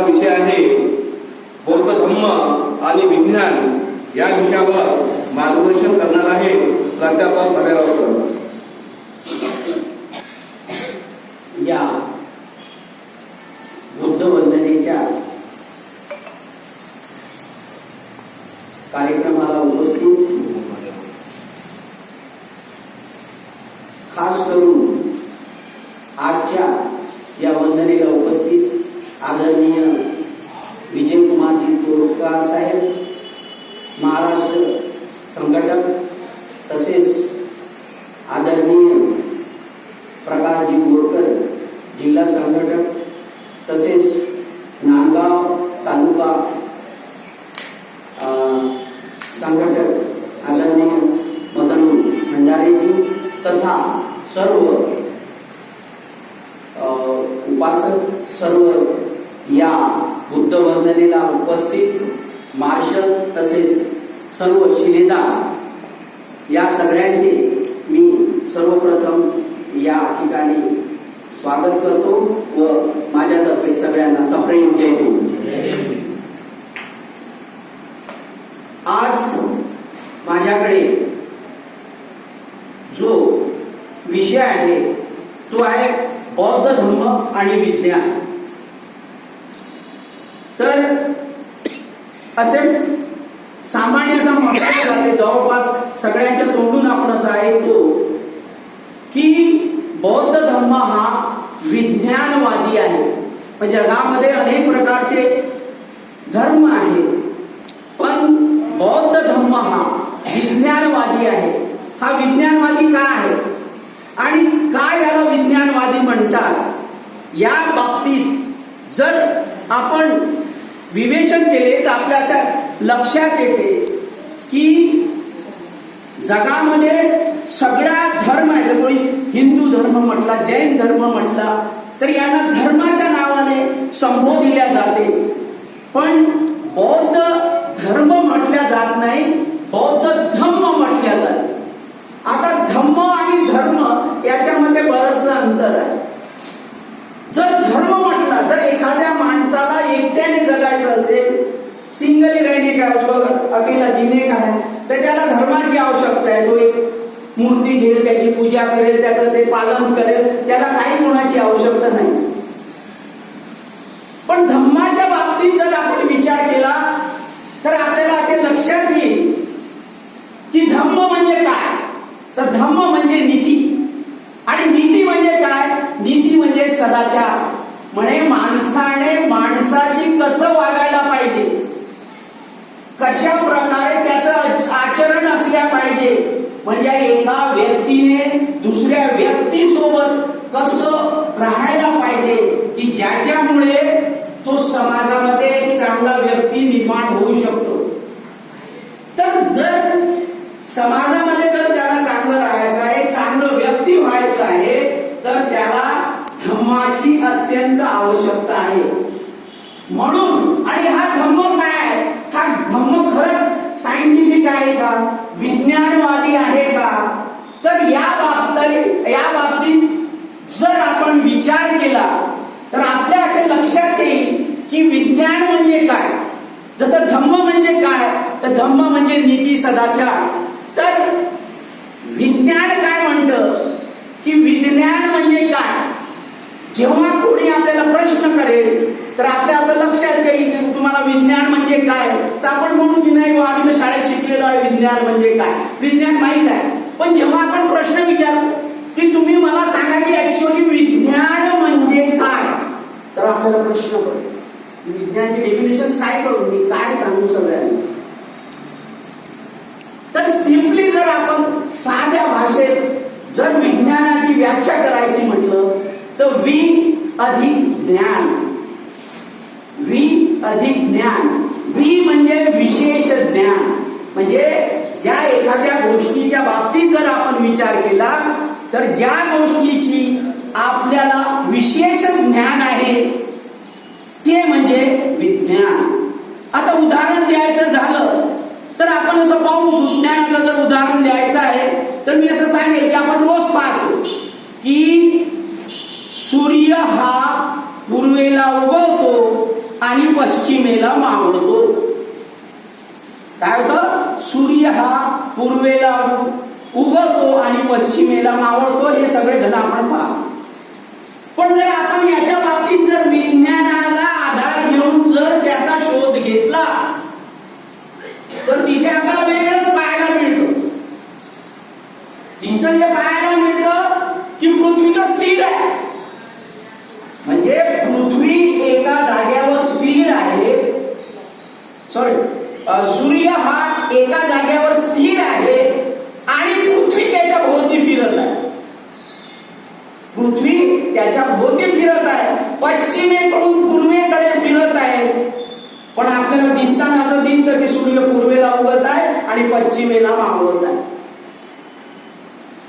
आजचा विषय आहे. बौद्ध धम्म आणि विज्ञान या विषयावर मार्गदर्शन करणार आहे प्राध्यापक भरेराव सर. आहे. तो आहे बौद्ध धर्म आणि विज्ञान. तर असे सामान्यतः म्हटले जाते जवळपास सगळ्यांच्या तोंडून आपण असं ऐकतो की बौद्ध धर्म हा विज्ञानवादी आहे. पण जगामध्ये अनेक प्रकारचे धर्म आहे. पण बौद्ध धर्म हा विज्ञानवादी आहे. हा विज्ञानवादी का आहे? आणि काय याला विज्ञानवादी म्हणतात? या बाबतीत जर आपण विवेचन केले तर आपल्या अशा लक्षात येते की जगामध्ये सगळ्या धर्म आहे. कोणी हिंदू धर्म म्हटला जैन धर्म म्हटला तर यांना धर्माच्या नावाने संबोधिल्या जाते. पण बौद्ध धर्म म्हटल्या जात नाही बौद्ध धम्म म्हटल्या जाते धम्म आणि धर्म याच्यामध्ये बरंच अंतर आहे. जर धर्म म्हटला जर एखाद्या माणसाला एकट्याने जगायचं असेल सिंगली रहने का उसको अकेला जीने का है तर त्याला धर्माची आवश्यकता आहे. तो एक मूर्ती घेईल त्याची पूजा करेल त्याचं ते पालन करेल त्याला काही कोणाची आवश्यकता नाही. पण धम्माच्या बाबतीत जर आपण विचार केला तर आपल्याला असे लक्षात येईल की धम्म म्हणजे काय? तर धम्म म्हणजे नीती. आणि नीती म्हणजे काय? नीती म्हणजे सदाचार. म्हणे माणसाने माणसाशी कसं वागायला पाहिजे? कशा प्रकारे त्याचं आचरण असल्या पाहिजे? म्हणजे एका व्यक्तीने दुसऱ्या व्यक्ती सोबत कसं राहायला पाहिजे? की ज्याच्यामुळे तो समाजामध्ये एक चांगला व्यक्ती निर्माण होऊ शकतो. तर जर समाजा जर त्याला चांगलं राहायचं आहे चांगलं व्यक्ती व्हायचं आहे तर त्याला धम्माची अत्यंत आवश्यकता आहे. म्हणून आणि हा धम्म काय आहे? हा धम्म खरंच सायंटिफिक आहे का? विज्ञानवादी आहे का? तर या बाबतीत या बाबतीत जर आपण विचार केला तर आपल्या असे लक्षात येईल की विज्ञान म्हणजे काय? जसं धम्म म्हणजे काय तर धम्म म्हणजे नीती सदाचार. तर विज्ञान काय म्हणतं? की विज्ञान म्हणजे काय? जेव्हा कोणी आपल्याला प्रश्न करेल. तर आपल्या असं लक्षात येईल तुम्हाला विज्ञान म्हणजे काय? तर आपण म्हणू की नाही आम्ही तर शाळेत शिकलेलो आहे विज्ञान म्हणजे काय? विज्ञान माहीत आहे. पण जेव्हा आपण प्रश्न विचारू की तुम्ही मला सांगा की ऍक्च्युअली विज्ञान म्हणजे काय? तर आपल्याला प्रश्न पडेल. विज्ञानचे डेफिनेशन काय करू मी काय सांगू सगळ्यांना? तर सिम्पली जर आपण साध्या भाषेत जर विज्ञानाची व्याख्या करायची म्हटलं तर वी अधिक ज्ञान. वी अधिक ज्ञान. वी म्हणजे विशेष ज्ञान. म्हणजे ज्या एखाद्या गोष्टीच्या बाबतीत जर आपण विचार केला तर ज्या गोष्टीची आपल्याला विशेष ज्ञान आहे ते म्हणजे विज्ञान. आता उदाहरण द्यायचं झालं तर आपण असं पाहू विज्ञानाचं जर उदाहरण द्यायचं आहे तर मी असं सांगेल की आपण रोज पाहतो की सूर्य हा पूर्वेला उगवतो आणि पश्चिमेला मावळतो. काय होतं? सूर्य हा पूर्वेला उगवतो आणि पश्चिमेला मावळतो हे सगळे धन आपण पहा पण जर आपण याच्या बाबतीत जर विज्ञानाला आधार घेऊन जर त्याचा शोध घेतला तर तिथे आपल्याला वेगळंच पाहायला मिळतो. तिथं जे पाहायला सॉरी सूर्य हा एका जागेवर स्थिर आहे आणि पृथ्वी त्याच्या भोवती फिरत आहे. पृथ्वी त्याच्या भोवती फिरत आहे. पश्चिमेकडून पूर्वेकडे फिरत आहे. पण आपल्याला दिसताना असं दिसतं की सूर्य पूर्वेला उगत आहे आणि पश्चिमेला मावळत आहे.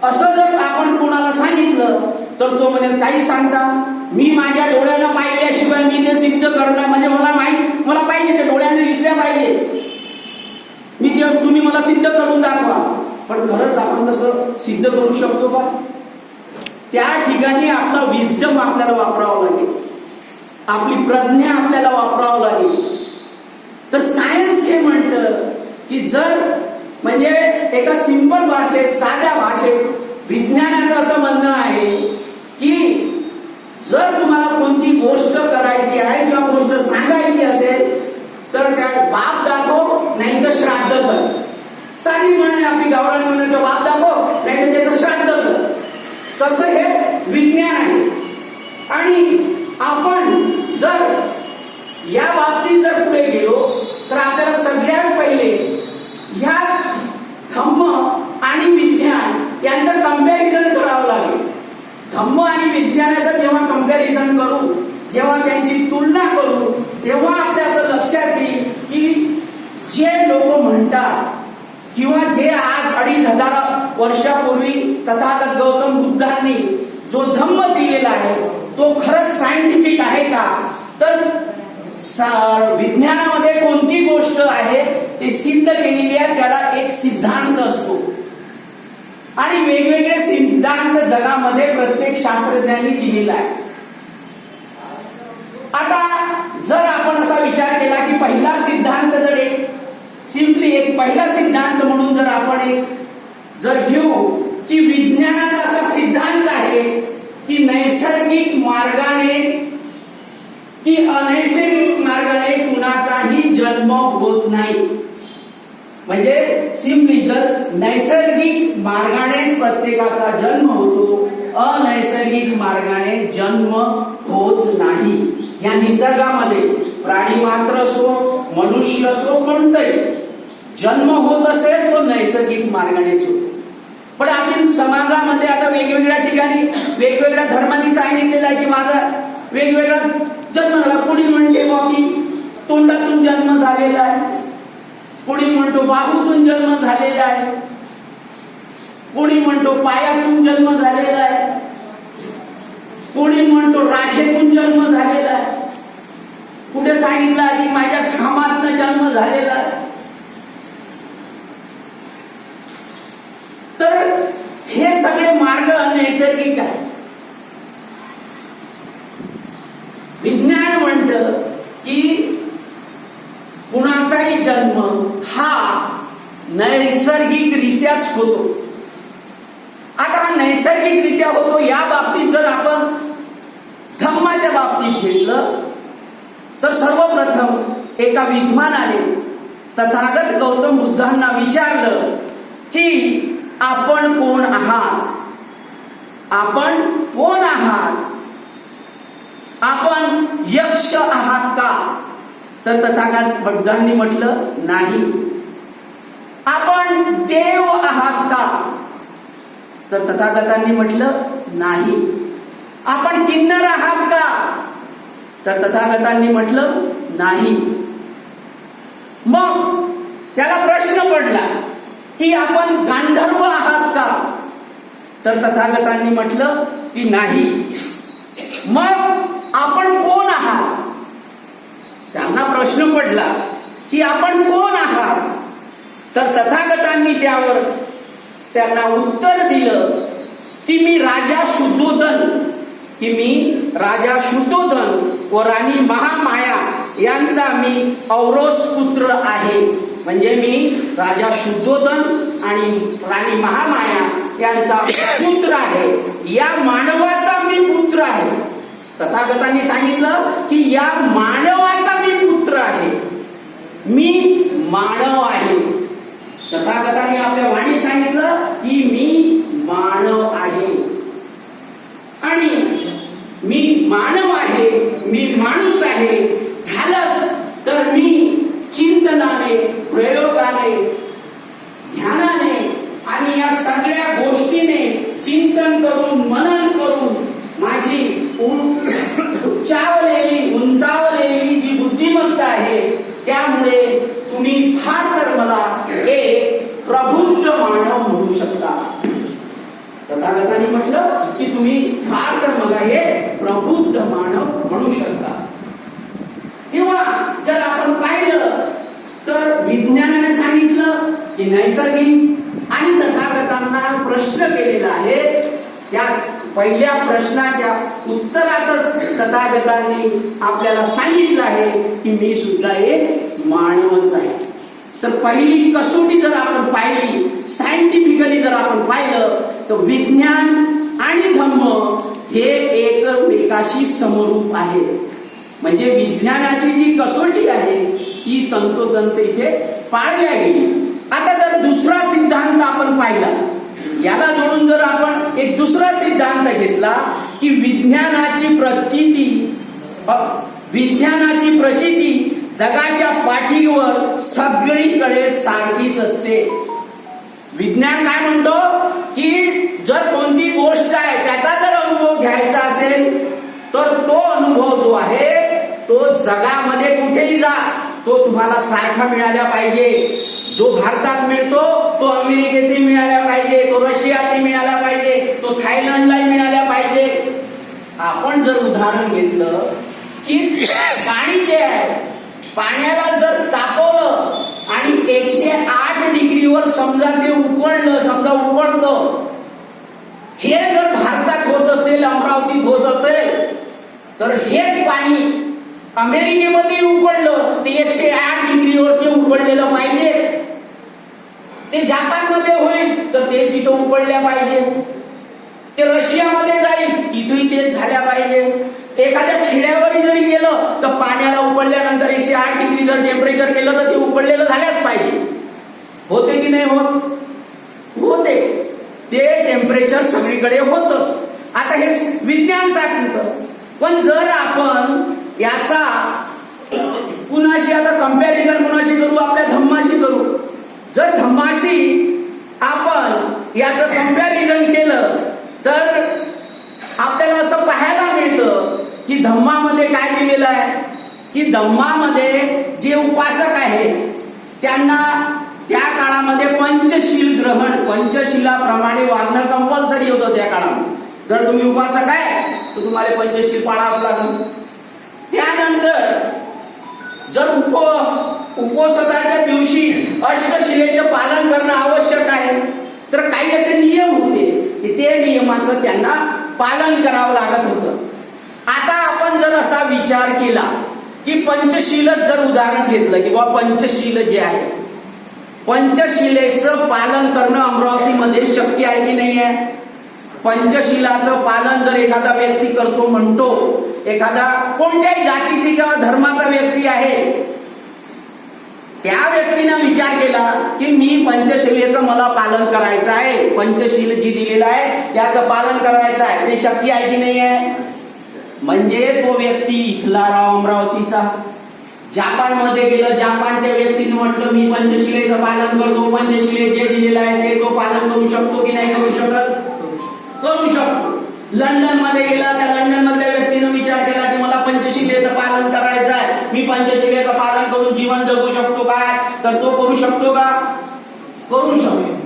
असं जर आपण कोणाला सांगितलं तर तो म्हणेल काही सांगता? मी माझ्या डोळ्यानं पाहिल्याशिवाय मी ते सिद्ध करणं म्हणजे मला माहीत मला पाहिजे ते डोळ्याने दिसल्या पाहिजे. मी ते तुम्ही मला सिद्ध करून दाखवा. पण खरंच आपण तसं सिद्ध करू शकतो का? त्या ठिकाणी आपला विजडम आपल्याला वापरावं लागेल. आपली प्रज्ञा आपल्याला वापरावं लागेल. तर सायन्स हे म्हणतं की जर म्हणजे एका सिंपल भाषेत साध्या भाषेत विज्ञानाचं असं म्हणणं आहे की जर तुम्हाला कोणती गोष्ट करायची आहे किंवा गोष्ट सांगायची असेल तर त्या बाप दाखव नाही तर श्राद्ध कर साधी म्हण आहे आपली गावरानी म्हणायचं बाप दाखव नाही तर त्याचं श्राद्ध कर तसं हे विज्ञान आहे आणि आपण जर या बाबतीत जर पुढे गेलो तर आपल्याला सगळ्यात पहिले ह्या धम्म आणि विज्ञान यांचं कंपॅरिझन करावं लागेल धम्म आणि विज्ञानाचं जेव्हा कंपॅरिझन करू जेव्हा त्यांची तुलना करू तेव्हा आपल्या असं लक्षात येईल की जे लोक म्हणतात किंवा जे आज अडीच हजार वर्षापूर्वी तथागत गौतम बुद्धांनी जो धम्म दिलेला आहे तो खरंच सायंटिफिक आहे का तर सा- विज्ञानामध्ये कोणती गोष्ट आहे ते सिद्ध केलेली आहे त्याला एक सिद्धांत असतो. आणि वेगवेगळे सिद्धांत जगामध्ये प्रत्येक शास्त्रज्ञांनी दिलेला आहे. आता जर आपण असा विचार केला की पहिला सिद्धांत जर एक सिम्पली एक पहिला सिद्धांत म्हणून जर आपण एक जर घेऊ की विज्ञानाचा असा सिद्धांत आहे की नैसर्गिक मार्गाने की अनैसर्गिक मार्गाने कुणाचाही जन्म होत नाही. म्हणजे सिम्पली जर नैसर्गिक मार्गाने प्रत्येकाचा जन्म होतो अनैसर्गिक मार्गाने जन्म होत नाही. या निसर्गामध्ये प्राणी मात्र असो मनुष्य असो कोणतंही जन्म होत असेल तो नैसर्गिक मार्गानेच होतो. पण आपण समाजामध्ये आता वेगवेगळ्या ठिकाणी वेगवेगळ्या धर्मांनी सांगितलेलं आहे की माझा वेगवेगळा जन्म झाला कोणी म्हणते बाकी तोंडातून जन्म झालेला आहे. कोणी म्हणतो बाहूतून जन्म झालेला आहे. कोणी म्हणतो पायातून जन्म झालेला आहे. कोणी म्हणतो राखेतून जन्म झालेला आहे. कुठे सांगितलं की माझ्या खामातनं जन्म झालेला आहे. तर हे सगळे मार्ग नैसर्गिक आहे विज्ञान म्हणतं की कुणाचाही जन्म हा नैसर्गिकरित्याच होतो. आता हा नैसर्गिकरित्या होतो या बाबतीत जर आपण धम्माच्या बाबतीत घेतलं तर सर्वप्रथम एका विद्वानाने तथागत गौतम बुद्धांना विचारलं की आपण कोण आहात? आपण कोण आहात? आपण यक्ष आहात का? तर तथागत बुद्धांनी म्हटलं नाही. आपण देव आहात का? तर तथागतांनी म्हटलं नाही. आपण किन्नर आहात का? तर तथागतांनी म्हटलं नाही. मग त्याला प्रश्न पडला की आपण गांधर्व आहात का? तर तथागतांनी म्हटलं की नाही. मग आपण कोण आहात? त्यांना प्रश्न पडला की आपण कोण आहात? तर तथागतांनी त्यावर त्यांना उत्तर दिलं की मी राजा शुद्धोधन की मी राजा शुद्धोधन व राणी महामाया यांचा मी औरोस पुत्र आहे. म्हणजे मी राजा शुद्धोधन आणि राणी महामाया यांचा पुत्र आहे. या मानवाचा मी पुत्र आहे. तथागतांनी सांगितलं की या मानवाचा मी पुत्र आहे. मी मानव आहे. तथागताने आपल्या वाणीत सांगितलं की मी मानव आहे. आणि मी मानव आहे मी माणूस आहे झालंच तर मी चिंतनाने प्रयोगाने ध्यानाने आणि या सगळ्या गोष्टीने चिंतन करून मनन करून माझी उच्चावलेली उंचावलेली जी बुद्धिमत्ता आहे त्यामुळे तुम्ही फार तर मला एक प्रबुद्ध मानव म्हणू शकता. तथागतांनी म्हटलं की तुम्ही फार तर मला हे प्रबुद्ध मानव म्हणू शकता. किंवा जर आपण पाहिलं तर विज्ञानाने सांगितलं की नैसर्गिक आणि तथागतांना प्रश्न केलेला आहे. त्या पहिल्या प्रश्नाच्या उत्तरातच तथागतांनी आपल्याला सांगितलं आहे की मी सुद्धा एक मानवच आहे. तर पहिली कसोटी जर आपण पाहिली सायंटिफिकली जर आपण पाहिलं तर विज्ञान आणि धम्म हे एकमेकाशी समरूप आहे म्हणजे विज्ञानाची जी कसोटी आहे ती तंतोतंत इथे पाळल्या गेली आता जर दुसरा सिद्धांत आपण पाहिला याला जोडून जर आपण एक दुसरा सिद्धांत घेतला की विज्ञानाची प्रचिती विज्ञानाची प्रचिती जगाच्या पाठीवर सगळीकडे सारखीच असते. विज्ञान काय म्हणतो? की जर कोणती गोष्ट आहे त्याचा जर अनुभव घ्यायचा असेल तर तो अनुभव जो आहे तो जगामध्ये कुठेही जा तो तुम्हाला सारखा मिळाला पाहिजे. जो भारतात मिळतो तो अमेरिकेतही मिळाला पाहिजे तो रशियातही मिळाला पाहिजे तो थायलंडलाही मिळाला पाहिजे. आपण जर उदाहरण घेतलं की पाणी जे आहे पाण्याला जर तापवलं आणि एकशे आठ डिग्रीवर समजा ते उकळलं समजा उकळतं हे जर भारतात होत असेल अमरावतीत होत असेल तर हेच पाणी अमेरिकेमध्ये उकळलं ते एकशे आठ डिग्रीवर ते उकळलेलं पाहिजे ते जपानमध्ये होईल तर ते तिथं उकळल्या पाहिजे. ते रशियामध्ये जाईल तिथंही तेच झाल्या पाहिजे. एखाद्या खेड्यावर जरी गेलं तर पाण्याला उकळल्यानंतर एकशे आठ डिग्री जर टेम्परेचर केलं तर ते उकळलेलं झाल्याच पाहिजे. होते की नाही होत? होते. ते टेम्परेचर सगळीकडे होतच. आता हे विज्ञान सांगतं. पण जर आपण याचा कुणाशी आता कंपॅरिझन कुणाशी करू आपल्या धम्माशी करू जर धम्माशी आपण याचं कंपॅरिझन केलं तर आपल्याला असं पाहायला मिळतं की धम्मामध्ये काय दिलेलं आहे? की धम्मामध्ये जे उपासक आहेत त्यांना त्या काळामध्ये पंचशील ग्रहण पंचशिलाप्रमाणे वागणं कंपल्सरी होतं त्या काळामध्ये. जर तुम्ही उपासक आहे तर तुम्हाला पंचशील पाळावं लागेल. त्यानंतर जर उप उपोषणाच्या दिवशी अष्टशिलेचं पालन करणं आवश्यक आहे तर काही असे नियम होते की ते नियमाचं त्यांना पालन करावं लागत होतं. आता आपण जर असा विचार केला की पंचशीलच जर उदाहरण घेतलं की बाबा पंचशील जे आहे पंचशिलेचं पालन करणं अमरावतीमध्ये शक्य आहे की नाही आहे? पंचशिलाचं पालन जर एखादा व्यक्ती करतो म्हणतो एखादा कोणत्याही जातीची किंवा धर्माचा व्यक्ती आहे त्या व्यक्तीनं विचार केला की मी पंचशिलेचं मला पालन करायचं आहे पंचशील जी दिलेलं आहे त्याचं पालन करायचं आहे ते शक्य आहे की नाही आहे? म्हणजे तो व्यक्ती इथला राव अमरावतीचा. जपानमध्ये गेलं जपानच्या व्यक्तीने म्हटलं मी पंचशिलेचं पालन करतो पंचशिले जे दिलेलं आहे ते तो पालन करू शकतो की नाही करू शकत? करू शकतो. लंडनमध्ये गेला त्या लंडन मधल्या व्यक्तीनं विचार केला की मला पंचशिलेचं पालन करायचं आहे. मी पंचशिलेचं पालन करून जीवन जगू शकतो काय तर तो करू शकतो का? करू शकतो.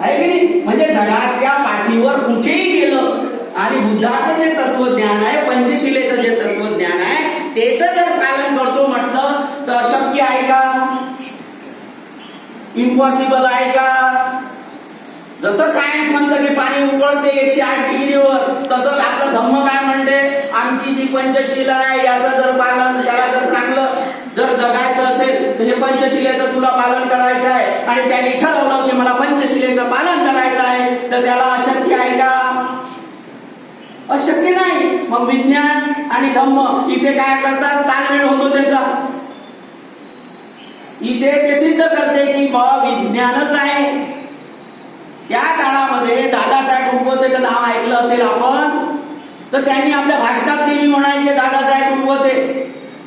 आहे की नाही? म्हणजे जगातल्या पाठीवर कुठेही गेलं आणि बुद्धाचं जे तत्वज्ञान आहे पंचशिलेचं जे तत्वज्ञान आहे त्याच जर पालन करतो म्हटलं तर अशक्य आहे का? इम्पॉसिबल आहे का? जसं सायन्स म्हणतं की पाणी उकळते एकशे आठ डिग्रीवर तसंच आपलं धम्म काय म्हणते? आमची जी पंचशील आहे याचं जर पालन त्याला जर चांगलं जर जगायचं तर हे पंचशिलेचं तुला पालन करायचं आहे. आणि त्याने ठरवलं की मला पंचशिलेचं पालन करायचं आहे तर त्याला अशक्य आहे का? अशक्य नाही. मग विज्ञान आणि धम्म इथे काय करतात? ताळमेळ होतो त्याचा. इथे ते सिद्ध करते की बाबा विज्ञानच आहे. त्या काळामध्ये दादासाहेब रुपवतेचं नाव ऐकलं असेल आपण तर त्यांनी आपल्या भाषणात देवी म्हणायचे दादासाहेब रुपवते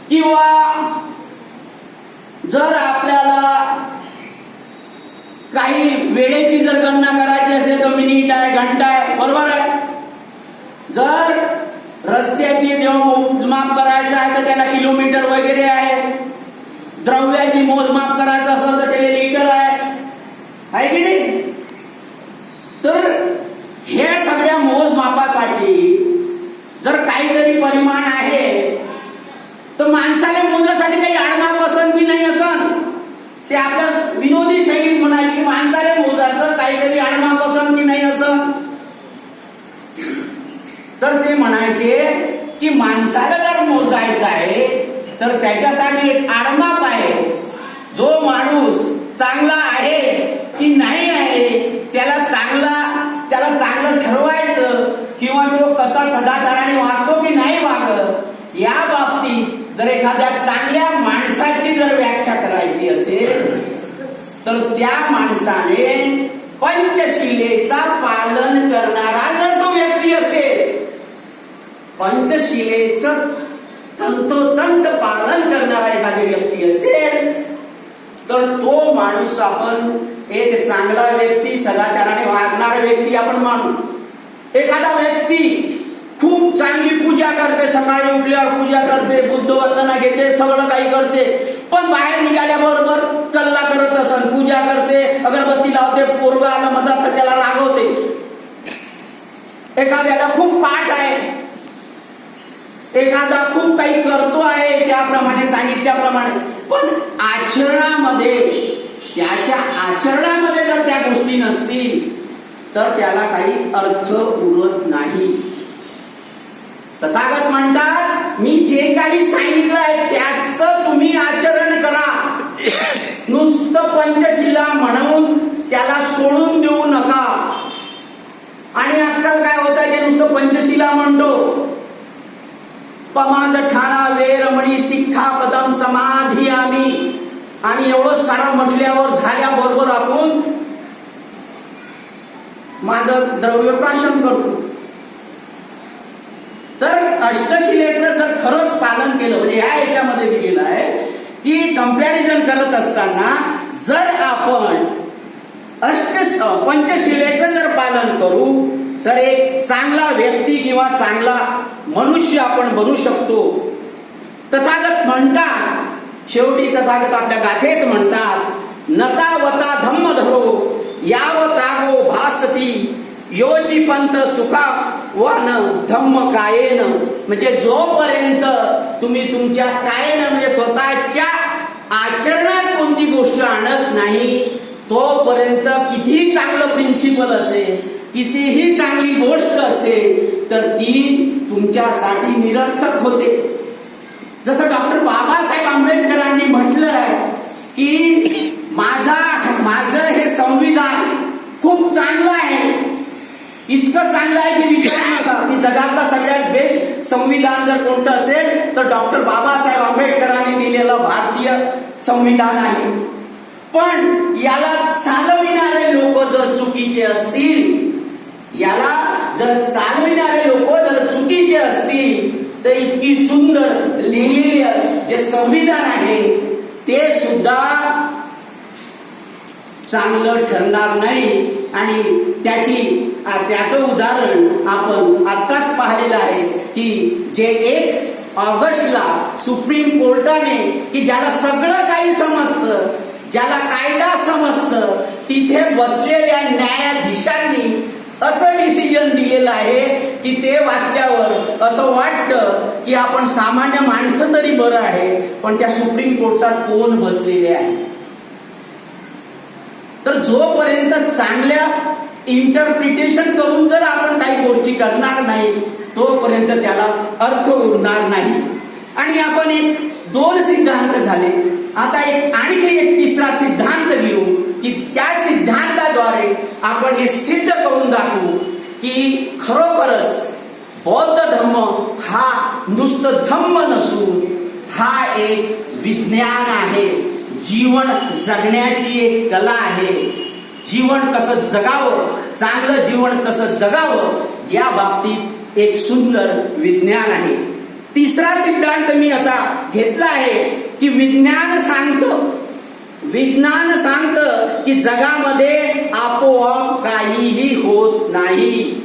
किंवा जर आपल्याला काही वेळेची जर गणना करायची असेल तर मिनिट आहे घंटा आहे बरोबर आहे. जर रस्त्याची जेव्हा मोजमाप करायचं आहे तर त्याला किलोमीटर वगैरे आहे. द्रव्याची मोजमाप करायचं असेल तर त्याला लिटर आहे. की नाही? तर ह्या सगळ्या मोजमापासाठी जर काहीतरी परिमाण आहे तर माणसाला मोजण्यासाठी काही आडमाप असन की नाही असन? ते आपल्या विनोदी शैलीत म्हणायचे की माणसाला मोजायचं काहीतरी आडमाप असन की नाही असन? तर ते म्हणायचे की माणसाला जर मोजायचं आहे तर त्याच्यासाठी एक आडमाप आहे. जो माणूस चांगला आहे की नाही आहे त्याला चांगला त्याला चांगलं ठरवायचं किंवा तो कसा सदाचाराने वागतो की नाही वागत या बाबतीत जर एखाद्या चांगल्या माणसाची जर व्याख्या करायची असेल तर त्या माणसाने पंचशिलेचा पालन करणारा जर तो व्यक्ती असेल पंचशिलेच तंतोतंत पालन करणारा एखादी व्यक्ती असेल तर तो माणूस आपण एक चांगला व्यक्ती सदाचाराने वागणारा व्यक्ती आपण मानू. एखादा व्यक्ती खूप चांगली पूजा करते सकाळी उठल्यावर पूजा करते बुद्ध वंदना घेते सगळं काही करते पण बाहेर निघाल्याबरोबर कल्ला करत असन पूजा करते अगरबत्ती लावते पोरगा आलं म्हणतात तर त्याला रागवते. एखाद्याला खूप पाठ आहे एखादा खूप काही करतो आहे त्याप्रमाणे सांगितल्याप्रमाणे पण आचरणामध्ये त्याच्या आचरणामध्ये जर त्या गोष्टी नसतील तर त्याला काही अर्थ उरत नाही. तथागत म्हणतात मी जे काही सांगितलं आहे त्याच तुम्ही आचरण करा. नुसतं पंचशिला म्हणून त्याला सोडून देऊ नका. आणि आजकाल काय होत आहे की नुसतं पंचशिला म्हणतो पमाद ठाणा वेरमणी शिक्षा पदम समाधी आम्ही. आणि एवढं सारं म्हटल्यावर झाल्याबरोबर आपण मादक द्रव्य प्राशन करतो. तर अष्टशिलेचं जर खरंच पालन केलं म्हणजे या याच्यामध्ये दिलेलं आहे की कंपॅरिझन करत असताना जर आपण अष्ट पंचशिलेचं जर पालन करू तर एक चांगला व्यक्ती किंवा चांगला मनुष्य आपण बनू शकतो. तथागत म्हणतात शेवटी तथागत आपल्या गाथेत म्हणतात नतावता धम्म धरो यावतागो भासती योची पंत सुखा वन धम्म कायेन. म्हणजे जोपर्यंत तुम्ही तुमच्या कायेन म्हणजे स्वतःच्या आचरणात कोणती गोष्ट आणत नाही तोपर्यंत किती चांगलं प्रिन्सिपल असेल कितीही चांगली गोष्ट असेल तर ती तुमच्यासाठी निरर्थक होते. जसं डॉक्टर बाबासाहेब आंबेडकरांनी म्हटलं आहे की माझा माझं हे संविधान खूप चांगलं आहे. इतकं चांगलं आहे की विचार नका की जगातलं सगळ्यात बेस्ट संविधान जर कोणतं असेल तर डॉक्टर बाबासाहेब आंबेडकरांनी दिलेलं भारतीय संविधान आहे. पण याला चालविणारे लोक जर चुकीचे असतील याला जर चालविणारे लोक जर चुकीचे असतील तर इतकी सुंदर लिहिलेली जे संविधान आहे ते सुद्धा चांगलं ठरणार नाही. आणि त्याची त्याचं उदाहरण आपण आत्ताच पाहिलेलं आहे की जे एक ऑगस्टला सुप्रीम कोर्टाने की ज्याला सगळं काही समजतं ज्याला कायदा समजतं तिथे बसलेल्या न्यायाधीशांनी असं डिसिजन दिलेलं आहे की ते वाचल्यावर असं वाटतं की आपण सामान्य माणसं तरी बरं आहे पण त्या सुप्रीम कोर्टात कोण बसलेले आहे? तर जोपर्यंत चांगल्या इंटरप्रिटेशन करून जर आपण काही गोष्टी करणार नाही तोपर्यंत त्याला अर्थ उरणार नाही. आणि आपण एक दोन सिद्धांत झाले. आता एक आणखी एक तिसरा सिद्धांत घेऊ की त्या सिद्धांत याद्वारे आपण हे सिद्ध करून दाखवू की खरोखरच बौद्ध धम्म हा नुसतं धम्म नसून हा एक विज्ञान आहे. जीवन जगण्याची एक कला आहे. जीवन कसं जगावं चांगलं जीवन कसं जगावं या बाबतीत एक सुंदर विज्ञान आहे. तिसरा सिद्धांत मी याचा घेतला आहे की विज्ञान सांगतं. विज्ञान सांगतं की जगामध्ये आपोआप काहीही होत नाही.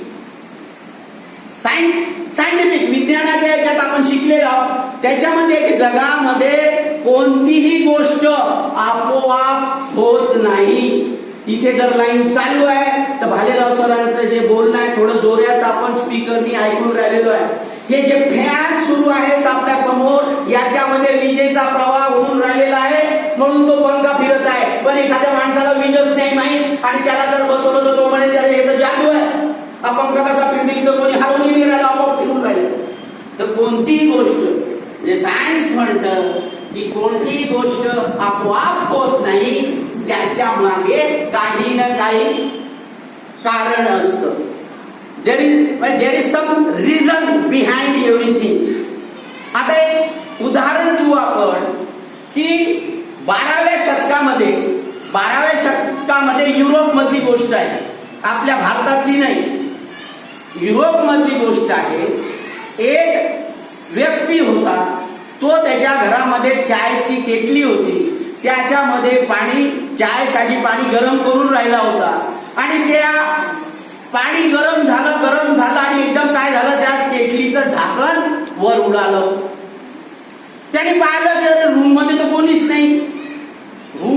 सायंटिफिक विज्ञानाच्या याच्यात आपण शिकलेलो आहोत. त्याच्यामध्ये जगामध्ये कोणतीही गोष्ट आपोआप होत नाही. इथे जर लाईन चालू आहे तर भालेराव सरांचं जे बोलणं आहे थोडं जोरात आपण स्पीकरनी ऐकून राहिलेलो आहे. हे जे फॅन सुरू आहेत आपल्यासमोर याच्यामध्ये विजेचा प्रवाह होऊन राहिलेला आहे. म्हणून तो पंखा पण एखाद्या माणसाला विजच नाही माहीत आणि त्याला जर बसवलं तर तो म्हणे त्याला हे तर जादू आहे. अपंग कसा फिरते इथं कोणी हरवून गेला आपोआप फिरून राहिले. तर कोणतीही गोष्ट म्हणजे सायन्स म्हणतं की कोणतीही गोष्ट आपोआप होत नाही त्याच्यामागे काही ना काही कारण असतं. There is there is some reason behind everything आता एक उदाहरण देऊ आपण की बाराव्या शतकामध्ये बाराव्या शतकामध्ये युरोपमधली गोष्ट आहे. आपल्या भारतातली नाही. युरोपमधली गोष्ट आहे. एक व्यक्ती होता. तो त्याच्या घरामध्ये चायची केटली होती. त्याच्यामध्ये पाणी चायसाठी पाणी गरम करून राहिला होता. आणि त्या पाणी गरम झालं गरम झालं आणि एकदम काय झालं? त्या केटलीचं झाकण वर उडालं. त्याने पाहिलं की रूममध्ये तर कोणीच नाही.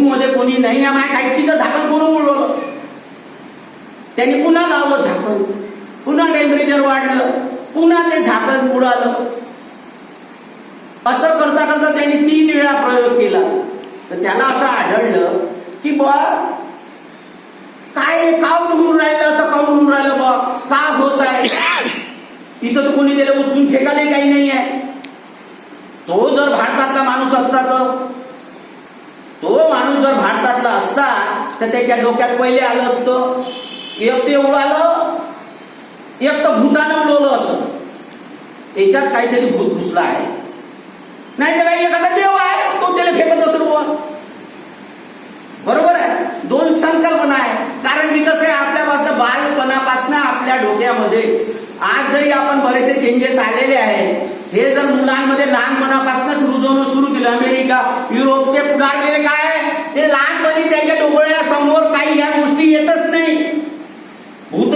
रूममध्ये कोणी नाही आहे माझ्या केटलीचं झाकण कोण उडवलं. त्यांनी पुन्हा लावलं झाकण. पुन्हा टेम्परेचर वाढलं. पुन्हा ते झाकण उडालं. असं करता करता त्यांनी तीन वेळा प्रयोग केला. तर त्याला असं आढळलं की बा काय काऊन होऊन राहिलं असं काऊन होऊन राहिलं बा का होत आहे? तिथं तर कोणी त्याला उचलून फेकायला काही नाही आहे. तो जर भारतातला माणूस असता तर तो जर भारतातला असता तर त्याच्या डोक्यात पहिले आलं असतं एक ते एवढं आलं एक तर भूतानं उडवलं असं. याच्यात काहीतरी भूत घुसला आहे. नाही तर काही एखादा देव आहे तो त्याला फेकत असेल बरोबर आहे? दोन संकल्पना आहे. कारण मी कसं आहे आपल्या पासून बालपणापासून आपल्या डोक्यामध्ये आज जरी आपण बरेचसे चेंजेस आलेले आहे हे जर मुलांमध्ये लहानपणापासूनच रुजवणं सुरू केलं अमेरिका युरोप ते पुढारलेले काय? डोळ्यासमोर काही या गोष्टी येतच नाही. भूत